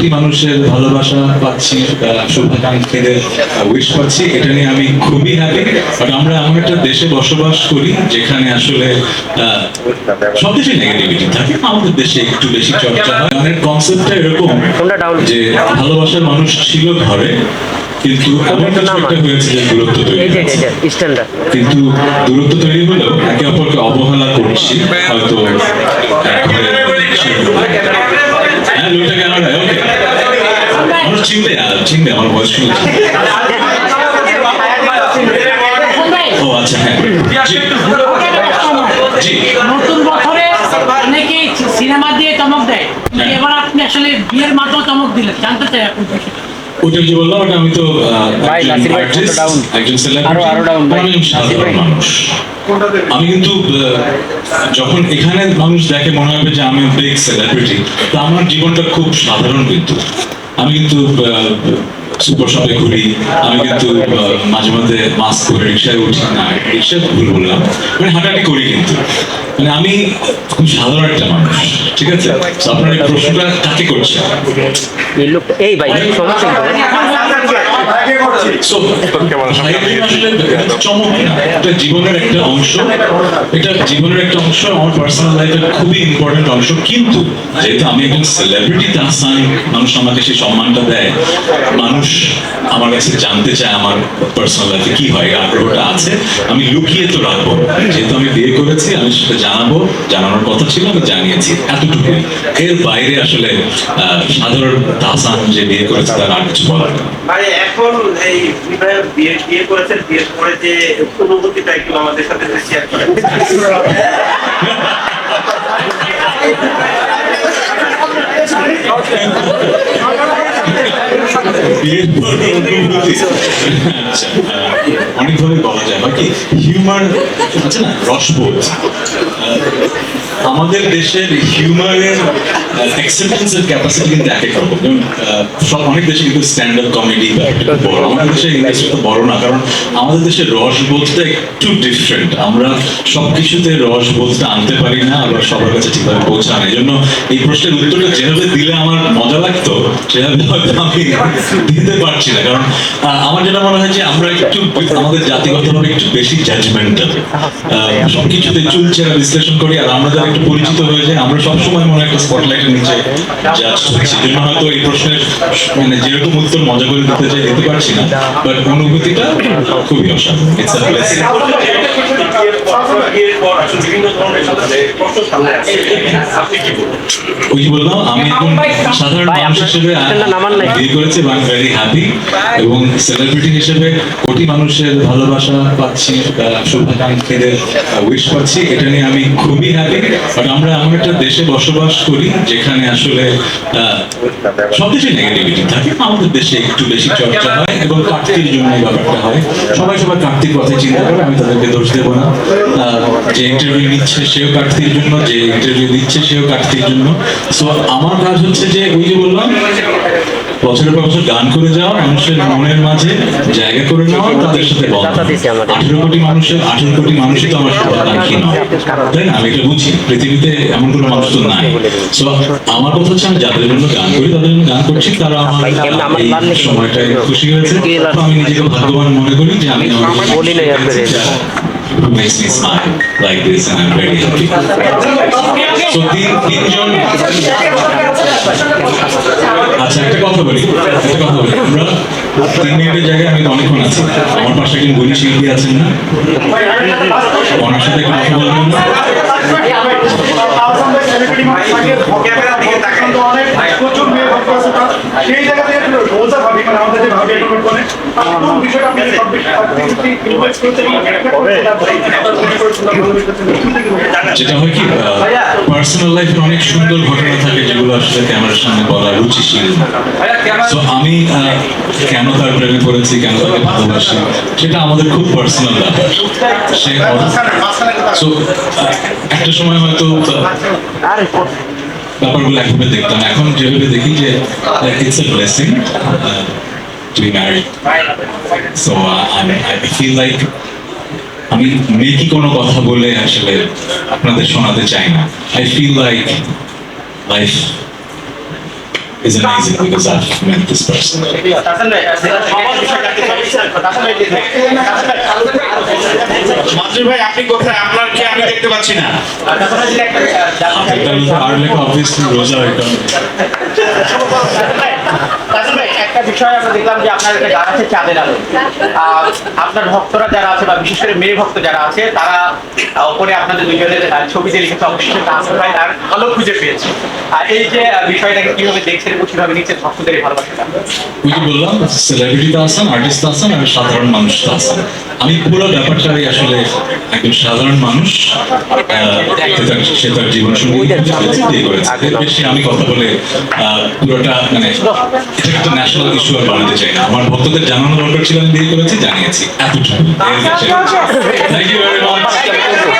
কোটি মানুষের ভালোবাসা পাচ্ছি শুভাকাঙ্ক্ষীদের উইশ পাচ্ছি এটা নিয়ে আমি খুবই হ্যাপি বাট আমরা এমন একটা দেশে বসবাস করি যেখানে আসলে সব দেশে নেগেটিভিটি থাকে আমাদের দেশে একটু বেশি চর্চা হয়। গানের কনসেপ্টটা এরকম যে ভালোবাসার মানুষ ছিল ঘরে কিন্তু এমন কিছু একটা হয়েছে যে দূরত্ব তৈরি এই যে হয়েছে। এই যে স্ট্যান্ডার্ড কিন্তু দূরত্ব তৈরি হলেও একে অপরকে অবহেলা করছি হয়তো এক লোকটা ক্যামেরা ওকে আমার চিনবে আর চিনবে আমার বয়স শুনছে ও আচ্ছা হ্যাঁ জি জি নতুন বছরে অনেকেই সিনেমা দিয়ে চমক দেয়। কিন্তু। এবার আপনি আসলে বিয়ের মাধ্যমে চমক দিলেন জানতে চাই আপনি ওটা যে বললাম ওটা আমি তো একজন নাসির ভাই, artist, ফটো down। একজন আরো- আরও down, ভাই। আমি একজন সাধারণ মানুষ। আমি কিন্তু যখন এখানে মানুষ দেখে মনে হবে যে আমি বিগ সেলিব্রিটি তো আমার জীবনটা খুব সাধারণ কিন্তু। আমি কিন্তু সুপার শপে ঘুরি। আমি কিন্তু মাঝে মাঝে মাস্ক করে রিক্সায় উঠি। না রিক্সা ভুল বললাম। মানে হাঁটাহাঁটি করি কিন্তু। মানে আমি খুব সাধারণ একটা মানুষ ঠিক আছে? আপনার এই প্রশ্নটা কাকে করছে? এই ভাই সমস্যা কি? So, ভাইয়ের আসলে এটা চমক না এটা জীবনের একটা অংশ। এটা জীবনের একটা অংশ আমার পার্সোনাল লাইফের খুবই ইম্পর্টেন্ট অংশ। কিন্তু যেহেতু আমি একজন সেলিব্রিটি তাহসান মানুষ আমাকে সেই সম্মানটা দেয়। মানুষ আমার কাছে জানতে চায় আমার পার্সোনাল লাইফে কি হয় এই আগ্রহটা আছে। আমি লুকিয়ে তো রাখব। যেহেতু আমি বিয়ে করেছি আমি সেটা জানাব। জানানোর কথা ছিল আমি জানিয়েছি এতটুকু এর বাইরে আসলে আহ, সাধারণ তাহসান যে বিয়ে করেছে তার আর কিছু বলার। এখন এই বিয়ের যে একটু আমাদের সাথে। আচ্ছা, অনেকভাবে বলা যায় বাকি হিউমার আছে না রসবোধ আমাদের দেশের হিউমারের অ্যাকসেপ্টেন্সের ক্যাপাসিটি কিন্তু এক এক রকম যেমন সব অনেক দেশে কিন্তু স্ট্যান্ড আপ কমেডি বা একটু বড় আমাদের দেশে তো বড় না কারণ আমাদের রসবোধটা একটু ডিফারেন্ট আমরা সবকিছুতে রসবোধটা আনতে পারি না আবার সবার কাছে ঠিকভাবে পৌঁছানো এই জন্য এই প্রশ্নের উত্তরটা যেভাবে দিলে আমার মজা লাগতো সেভাবে হয়তো আমি দিতে পারছি না। কারণ আমার যেটা মনে হয় যে আমরা একটু আমাদের জাতিগতভাবে একটু বেশি জাজমেন্টাল সবকিছুতে চুলচেরা বিশ্লেষণ করি আর আমরা যারা একটু পরিচিত হয়ে যাই আমরা সবসময় মনে হয় একটা হয়তো এই মানে যেরকম উত্তর মজা করে দিতে চাই, দিতে পারছি না অনুভূতিটা খুবই ইটস আ ব্লেসিং বিয়ের পর আসলে বিভিন্ন ধরনের সাথে প্রশ্ন সামনে আসে আপনি কি বলবেন? ওই যে বললাম আমি একজন সাধারণ মানুষ হিসেবে আপনার নামান নাই। বিয়ে করেছি এবং ভেরি হ্যাপি এবং সেলিব্রিটি হিসেবে কোটি মানুষের ভালোবাসা পাচ্ছি শুভাকাঙ্ক্ষীদের উইশ পাচ্ছি। এটা নিয়ে আমি খুবই হ্যাপি বাট আমরা এমন একটা দেশে বসবাস করি যেখানে আসলে আহ, সব দেশে নেগেটিভিটি থাকে। আমাদের দেশে একটু বেশি চর্চা হয় এবং কার্তির জন্য ব্যাপারটা হয়। সবাই সবার কার্তিক কথা চিন্তা করে আমি তাদেরকে দোষ দেবো না। আহ, যে ইন্টারভিউ নিচ্ছে সেও কার্তির জন্য যে ইন্টারভিউ দিচ্ছে সেও কার্তির জন্য। সো আমার কাজ হচ্ছে যে ওই যে বললাম বছরের পর বছর গান করে যাওয়া মানুষের মনের মাঝে জায়গা করে নেওয়া তাদের সাথে। আঠেরো কোটি মানুষের আঠেরো কোটি মানুষই তো আমার শুভাকাঙ্ক্ষী নয়। তাই না? আমি এটা বুঝি। পৃথিবীতে এমন কোনো মানুষ তো নাই। সো আমার কথা হচ্ছে আমি যাদের জন্য গান করি তাদের জন্য গান করছি। তারা আমার এই সময়টায় খুশি হয়েছে। আমি নিজেকে ভাগ্যবান মনে করি যে আমি আমার। Who makes me smile like this and I'm very happy. So তিন তিনজন আচ্ছা একটা কথা বলি, একটা কথা বলি। আমরা তিন মিনিটের জায়গায় আমি অনেকক্ষণ আছি। আমার পাশে একজন শিল্পী আছেন না। ওনার সাথে কথা বলবেন না? যেটা হয় কি পার্সোনাল লাইফের অনেক সুন্দর ঘটনা থাকে যেগুলো আসলে ক্যামেরার সামনে বলা রুচিশীল। তো আমি কেন তার প্রেমে পড়েছি, কেন তাকে ভালোবাসি, সেটা আমাদের খুব পার্সোনাল ব্যাপার। সো একটা সময় হয়তো ব্যাপারগুলো একভাবে দেখতাম। এখন যেভাবে দেখি যে it's a blessing to be married so I feel like আমি মেকি কোনো কথা বলে আসলে আপনাদের শোনাতে চাই না। I feel like life is amazing because I've met this person. Tahsan ভাই, আপনি কোথায়? আপনার কি আমি দেখতে পাচ্ছি না? আর লেখা অবভিয়াসলি রোজা এটা তাহসান ভাই, একটা বিষয় আমরা দেখলাম যে আপনার একটা গান আছে চাঁদের আলো। আপনার ভক্তরা যারা আছে বা বিশেষ করে মেয়ে ভক্ত যারা আছে তারা ওপরে আপনাদের দুজনের ছবিতে লিখেছে অবশ্যই ভাই তার আলো খুঁজে পেয়েছে। আর এই যে বিষয়টাকে কীভাবে দেখছেন এবং কীভাবে নিচ্ছেন ভক্তদের ভালোবাসাটা? ওই যে বললাম সেলিব্রিটি আর্টিস্ট আর সাধারণ মানুষ আমি পুরো ব্যাপারটাই আসলে একজন সাধারণ মানুষ সে তার- জীবন সঙ্গী করেছে। বেশি আমি কথা বলে পুরোটা মানে এটা একটা ন্যাশনাল ইস্যু আর বানাতে চাই না। আমার ভক্তদের জানানো দরকার ছিল আমি বিয়ে করেছি জানিয়েছি। এতটুকু। Thank you very much